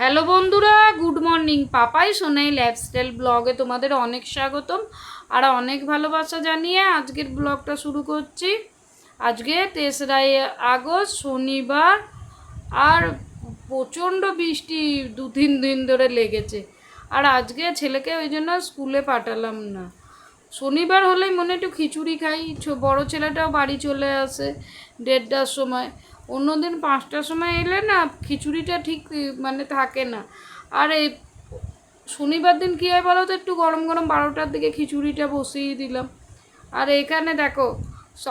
Hello বন্ধুরা, good morning. Papai Sonai lifestyle ব্লগে তোমাদের অনেক স্বাগতম আর অনেক ভালোবাসা জানিয়ে আজকের ব্লগটা শুরু করছি। আজকে তেসরাই আগস্ট, শনিবার আর প্রচণ্ড বৃষ্টি দু তিন দিন ধরে লেগেছে। আর আজকে ছেলেকে ওই জন্য স্কুলে পাঠালাম না। শনিবার হলেই মনে একটু খিচুড়ি খাই। বড় ছেলেটাও বাড়ি চলে আসে দেড়টার সময়। অন্যদিন পাঁচটার সময় এলে না খিচুড়িটা ঠিক মানে থাকে না। আর এই শনিবার দিন কী হয় বলো তো, একটু গরম গরম বারোটার দিকে খিচুড়িটা বসিয়ে দিলাম। আর এখানে দেখো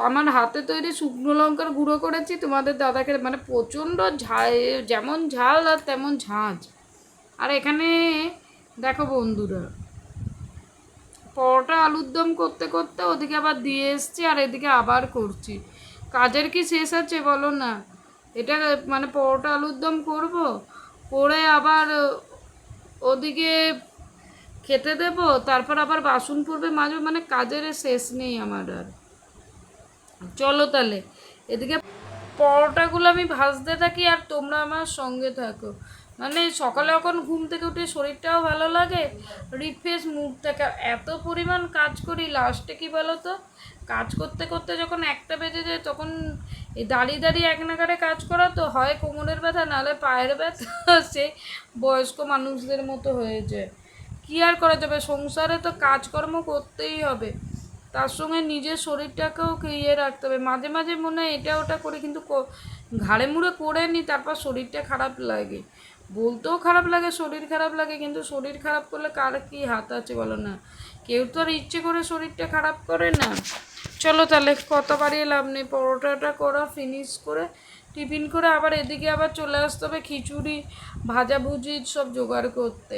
আমার হাতে তৈরি শুকনো লঙ্কার গুঁড়ো করেছি, তোমাদের দাদাকে মানে প্রচণ্ড ঝাল, যেমন ঝাল আর তেমন ঝাঁঝ আর এখানে দেখো বন্ধুরা, পরোটা আলুর দম করতে করতে ওদিকে আবার দিয়ে এসছি আর এদিকে আবার করছি। কাজের কি শেষ আছে বলো না? এটা মানে পরোটা আলুর দম করব, করে আবার ওদিকে খেতে দেব, তারপর আবার বাসন পড়বে মাঝে মানে কাজের শেষ নেই আমার আর। চলো তাহলে, এদিকে পরোটাগুলো আমি ভাজতে থাকি আর তোমরা আমার সঙ্গে থাকো। মানে সকালে যখন ঘুম থেকে উঠে শরীরটাও ভালো লাগে রিফ্রেশ মুড থাকে এত পরিমাণ কাজ করি লাস্টে কি বলো তো কাজ করতে করতে যখন একটা বেজে যায়, তখন এই দাঁড়িয়ে দাঁড়িয়ে এক নাগারে কাজ করা তো হয় কোমরের ব্যথা, নাহলে পায়ের ব্যথা, সে বয়স্ক মানুষদের মতো হয়ে যায় কী আর করা যাবে? সংসারে তো কাজকর্ম করতেই হবে। তার সঙ্গে নিজের শরীরটাকেও ইয়ে রাখতে হবে। মাঝে মাঝে মনে হয় এটা ওটা করে কিন্তু ঘাড়ে মুড়ে করে নিই তারপর শরীরটা খারাপ লাগে। বলতেও খারাপ লাগে, শরীর খারাপ লাগে, কিন্তু শরীর খারাপ করলে কার কি হাত আছে বলো না? কেউ তো আর ইচ্ছে করে শরীরটা খারাপ করে না। চলো তাহলে কত বাড়িয়ে লাভ নেই, পরোটাটা করা ফিনিশ করে, টিফিন করে আবার এদিকে আবার চলে আসতে হবে, খিচুড়ি ভাজাভুজি সব জোগাড় করতে।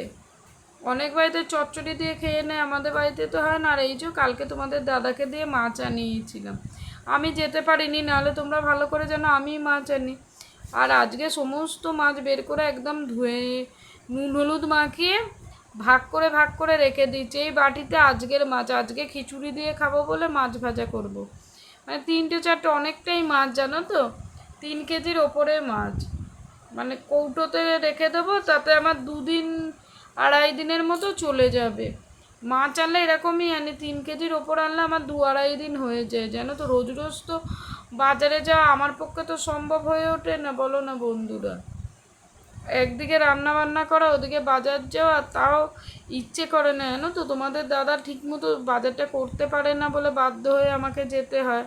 অনেক বাড়িতে চচ্চড়ি দিয়ে খেয়ে নেয়, আমাদের বাড়িতে তো হয় না। আর এই যে কালকে তোমাদের দাদাকে দিয়ে মাছ আনিয়েছিলাম। আমি যেতে পারিনি, নাহলে তোমরা ভালো করে জানো আমি মাছ আনি। আর আজকে সমস্ত মাছ বের করে একদম ধুয়ে নুন, হলুদ মাখিয়ে ভাগ করে ভাগ করে রেখে দিচ্ছি এই বাটিতে আজকের মাছ, আজকে খিচুড়ি দিয়ে খাব বলে মাছ ভাজা করব। মানে তিনটে, চারটে, অনেকটাই মাছ, জানো তো? তিন কেজির ওপরে মাছ। মানে কৌটোতে রেখে দেবো, তাতে আমার দুদিন, আড়াই দিনের মতো চলে যাবে। মাছ আনলে এরকমই আনি তিন কেজির ওপর আনলে আমার দু আড়াই দিন হয়ে যায়। জানো তো? রোজ রোজ তো বাজারে যাওয়া আমার পক্ষে তো সম্ভব হয়ে ওঠে না, বলো না বন্ধুরা। একদিকে রান্না বান্না করা, ওদিকে বাজার যাওয়া, তাও ইচ্ছে করে না, জানো তো? তোমাদের দাদা ঠিকমতো বাজারটা করতে পারে না বলে বাধ্য হয়ে আমাকে যেতে হয়।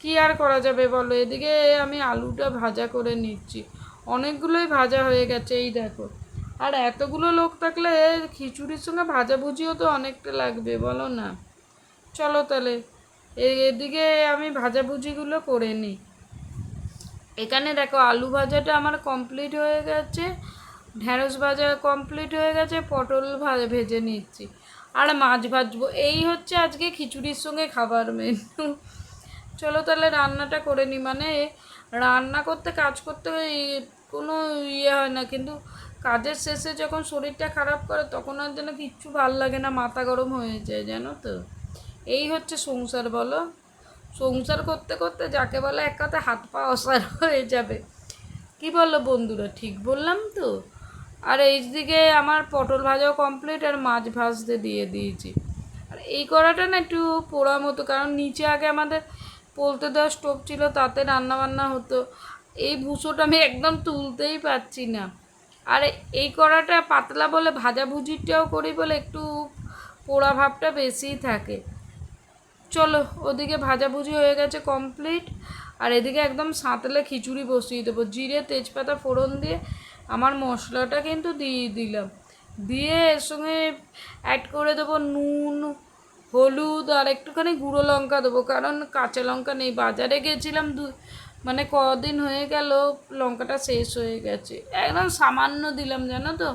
কি আর করা যাবে বলো? এদিকে আমি আলুটা ভাজা করে নিচ্ছি। অনেকগুলোই ভাজা হয়ে গেছে, এই দেখো। আর এতগুলো লোক থাকলে খিচুড়ির সঙ্গে ভাজাভুজিও তো অনেকটা লাগবে, বলো না? চলো তাহলে। এদিকে আমি ভাজাভুজিগুলো করে নিই। এখানে দেখো আলু ভাজাটা আমার কমপ্লিট হয়ে গেছে ঢ্যাঁড়স ভাজা কমপ্লিট হয়ে গেছে, পটল ভাজা ভেজে নিচ্ছি। আর মাছ ভাজবো, এই হচ্ছে আজকে খিচুড়ির সঙ্গে খাবার মেনু চলো তাহলে রান্নাটা করে নিই মানে রান্না করতে, কাজ করতে কোনো ইয়ে হয় না, কিন্তু কাজের শেষে যখন শরীরটা খারাপ করে, তখন আর যেন কিচ্ছু ভালো লাগে না, মাথা গরম হয়ে যায়, জানো তো? এই হচ্ছে সংসার, বলো। সংসার করতে করতে যাকে বলে এক কথা হাত পা অসার হয়ে যাবে। কি বলো বন্ধুরা, ঠিক বললাম তো? আর এই দিকে আমার পটল ভাজাও কমপ্লিট আর মাছ ভাজতে দিয়ে দিয়েছি। আর এই কড়াটা না একটু পোড়া মতো, কারণ নিচে আগে আমাদের পোলতে দেওয়া স্টোভ ছিল, তাতে রান্না বান্না হতো। এই ভুসোটা আমি একদম তুলতেই পারছি না। আর এই কড়াটা পাতলা বলে ভাজাভুজিটাও করি বলে একটু পোড়া ভাবটা বেশিই থাকে। চলো, ওদিকে ভাজাভুজি হয়ে গেছে কমপ্লিট আর এদিকে একদম সাঁতলে খিচুড়ি বসিয়ে দেবো। জিরে, তেজপাতা, ফোড়ন দিয়ে আমার মশলাটা কিন্তু দিয়ে দিলাম। দিয়ে এর সঙ্গে অ্যাড করে দেবো নুন, হলুদ আর একটুখানি গুঁড়ো লঙ্কা দেবো। কারণ কাঁচা লঙ্কা নেই। বাজারে গেছিলাম দু মানে কদিন হয়ে গেল, লঙ্কাটা শেষ হয়ে গেছে। একদম সামান্য দিলাম, জানো তো?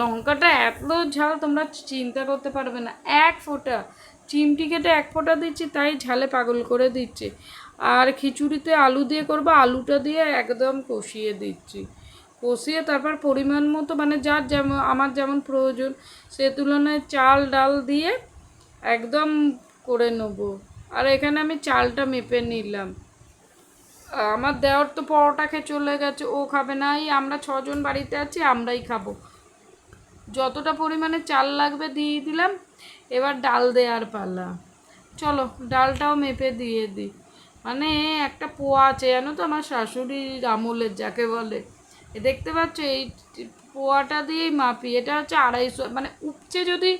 লঙ্কাটা এত ঝাল, তোমরা চিন্তা করতে পারবে না। এক ফোঁটা চিমটি কেটে এক ফোঁটা দিচ্ছি, তাই ঝালে পাগল করে দিচ্ছি। আর খিচুড়িতে আলু দিয়ে করব, আলুটা দিয়ে একদম কষিয়ে দিচ্ছি। কষিয়ে তারপর পরিমাণ মতো মানে যার যেমন, আমার যেমন প্রয়োজন, সে তুলনায় চাল, ডাল দিয়ে একদম করে নেব। আর এখানে আমি চালটা মেপে নিলাম। আমার দেওয়ার তো পরোটা খেয়ে চলে গেছে, ও খাবে না। এই আমরা ছজন বাড়িতে আছি, আমরাই খাব। যতটা পরিমাণে চাল লাগবে দিয়ে দিলাম, এবার ডাল দেওয়ার পালা। চলো, ডালটাও মেপে দিয়ে দিই মানে একটা পোয়া আছে, জানো তো আমার শাশুড়ির আমলের, যাকে বলে। এ দেখতে পাচ্ছ, এই পোয়াটা দিয়েই মাপি। এটা হচ্ছে আড়াইশো মানে উপচে যদি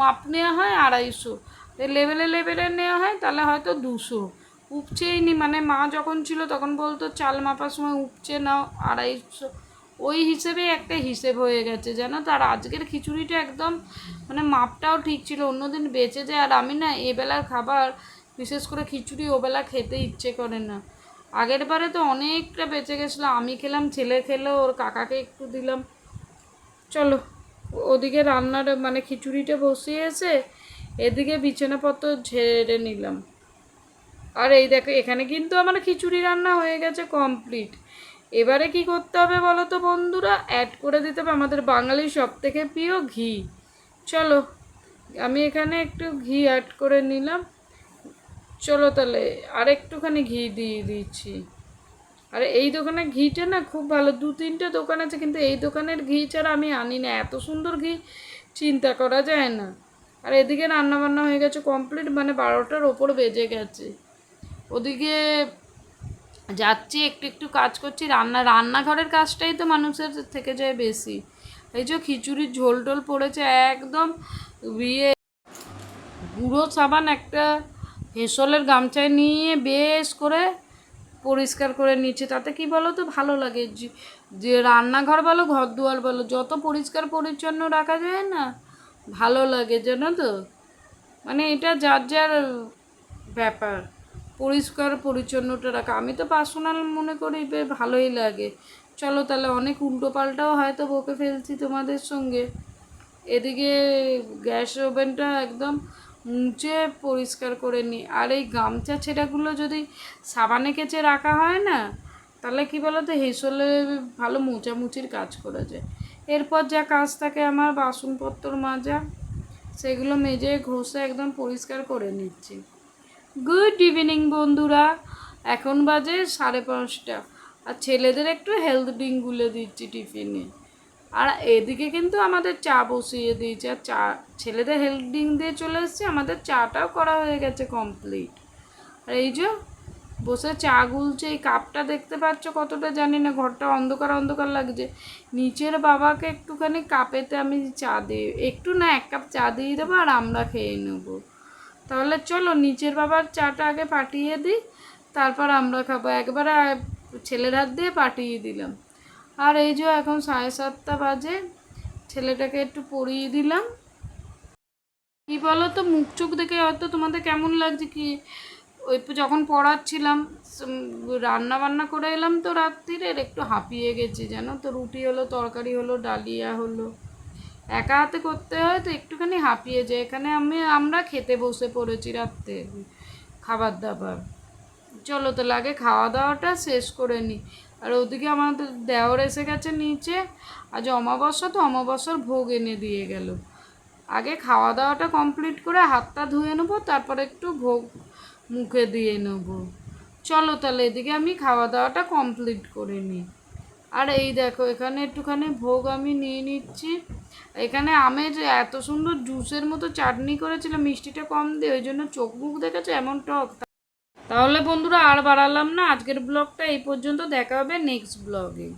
মাপ নেওয়া হয় আড়াইশো। লেভেলে লেভেলে নেওয়া হয়, তাহলে হয়তো দুশো। উপচেই নি মানে মা যখন ছিল তখন বলতো, চাল মাপার সময় উপচে নাও, আড়াইশো। ওই হিসেবে একটা হিসেব হয়ে গেছে, জানো? তো আর আজকের খিচুড়িটা একদম মানে মাপটাও ঠিক ছিল, অন্যদিন বেঁচে যায়। আর আমি না এবেলার খাবার, বিশেষ করে খিচুড়ি ওবেলা খেতে ইচ্ছে করে না। আগের বারে তো অনেকটা বেঁচে গেছিল, আমি খেলাম, ছেলে খেলো, ওর কাকাকে একটু দিলাম। চলো, ওদিকে রান্নার মানে খিচুড়িটা বসিয়েছে, এদিকে বিছানাপত্র ঝেড়ে নিলাম। আর এই দেখো, এখানে কিন্তু আমার খিচুড়ি রান্না হয়ে গেছে কমপ্লিট এবারে কি করতে হবে বলো তো বন্ধুরা? অ্যাড করে দিতে হবে আমাদের বাঙালির সব থেকে প্রিয় ঘি। চলো, আমি এখানে একটু ঘি অ্যাড করে নিলাম। চলো তাহলে আর একটুখানি ঘি দিয়ে দিচ্ছি। আর এই দোকানের ঘিটা না খুব ভালো, দু তিনটে দোকান আছে, কিন্তু এই দোকানের ঘি ছাড়া আমি আনি না। এত সুন্দর ঘি, চিন্তা করা যায় না। আর এদিকে রান্না বান্না হয়ে গেছে কমপ্লিট মানে বারোটার ওপর বেজে গেছে। ওদিকে যাচ্ছি, একটু একটু কাজ করছি, রান্না, রান্নাঘরের কাজটাই তো মানুষের থেকে যায় বেশি। এই যে খিচুড়ির ঝোল টোল পড়েছে একদম, বিয়ে। গুঁড়ো সাবান একটা হেসলের গামছায় নিয়ে বেশ করে পরিষ্কার করে নিচ্ছে, তাতে কি বলো তো ভালো লাগে। যে- রান্নাঘর বলো ঘর দুয়ার বলো, যত পরিষ্কার পরিচ্ছন্ন রাখা যায় না, ভালো লাগে, জানো তো? মানে এটা যার যার ব্যাপার। পরিষ্কার পরিচ্ছন্নটা রাখা। আমি তো পার্সোনাল মনে করি ভালোই লাগে। চলো তাহলে অনেক উল্টো পাল্টাও হয়তো বকে ফেলছি তোমাদের সঙ্গে। এদিকে গ্যাস ওভেনটা একদম মুছে পরিষ্কার করে নিই আর এই গামছা ছেঁড়াগুলো যদি সাবানে কেচে রাখা হয় না, তাহলে কি বলো তো হেসলে ভালো মোচামুচির কাজ করা যায়। এরপর যা কাজ থাকে আমার বাসনপত্র মাজা, সেগুলো মেজে ঘষে একদম পরিষ্কার করে নিচ্ছি। গুড ইভিনিং বন্ধুরা। এখন বাজে সাড়ে পাঁচটা। আর ছেলেদের একটু হেলথ ড্রিঙ্ক গুলে দিচ্ছি টিফিনে। আর এদিকে কিন্তু আমাদের চা বসিয়ে দিয়েছে। আর চা, ছেলেদের হেলথ ড্রিঙ্ক দিয়ে চলে এসেছে। আমাদের চাটাও করা হয়ে গেছে কমপ্লিট আর এই যে বসে চা গুলছে, এই কাপটা দেখতে পাচ্ছ কতটা জানি না, ঘরটা অন্ধকার অন্ধকার লাগছে। নিচের বাবাকে একটুখানি কাপেতে আমি চা দিই একটু না, এক কাপ চা দিয়ে দেবো আর আমরা খেয়ে নেব। তাহলে চলো নিচের বাবার চাটা আগে পাঠিয়ে দিই, তারপর আমরা খাব। একবারে ছেলের হাত দিয়ে পাঠিয়ে দিলাম। আর এই যে এখন সাড়ে সাতটা বাজে, ছেলেটাকে একটু পরিয়ে দিলাম। কি বলো তো মুখ চোখ দেখে হয়তো তোমাদের কেমন লাগছে কি? ওই যখন পড়াচ্ছিলাম রান্না বান্না করে এলাম তো রাত্রিরের একটু হাঁপিয়ে গেছি, জানো তো? রুটি হলো, তরকারি হলো, ডালিয়া হলো। একা হাতে করতে হয় তো একটুখানি হাঁপিয়ে যায়। এখানে আমি, আমরা খেতে বসে পড়েছি রাত্রে খাবার দাবার চলো তো লাগে খাওয়া দাওয়াটা শেষ করে নিই আর ওদিকে আমাদের দেওর এসে গেছে নিচে। আজ অমাবস্যা তো, অমাবস্যার ভোগ এনে দিয়ে গেল। আগে খাওয়া দাওয়াটা কমপ্লিট করে হাতটা ধুয়ে নেব, তারপর একটু ভোগ মুখে দিয়ে নেব। চলো তাহলে এদিকে আমি খাওয়া দাওয়াটা কমপ্লিট করে নিই আর এই দেখো, এখানে একটুখানি ভোগ আমি নিয়ে নিচ্ছি। এখানে আমের এত সুন্দর জুসের মতো চাটনি করেছিলাম, মিষ্টিটা কম দিয়ে, ওই জন্য চোখ মুখ দেখেছে? এমন টক। তাহলে বন্ধুরা আর বাড়ালাম না, আজকের ব্লগটা এই পর্যন্ত, দেখা হবে নেক্সট ব্লগে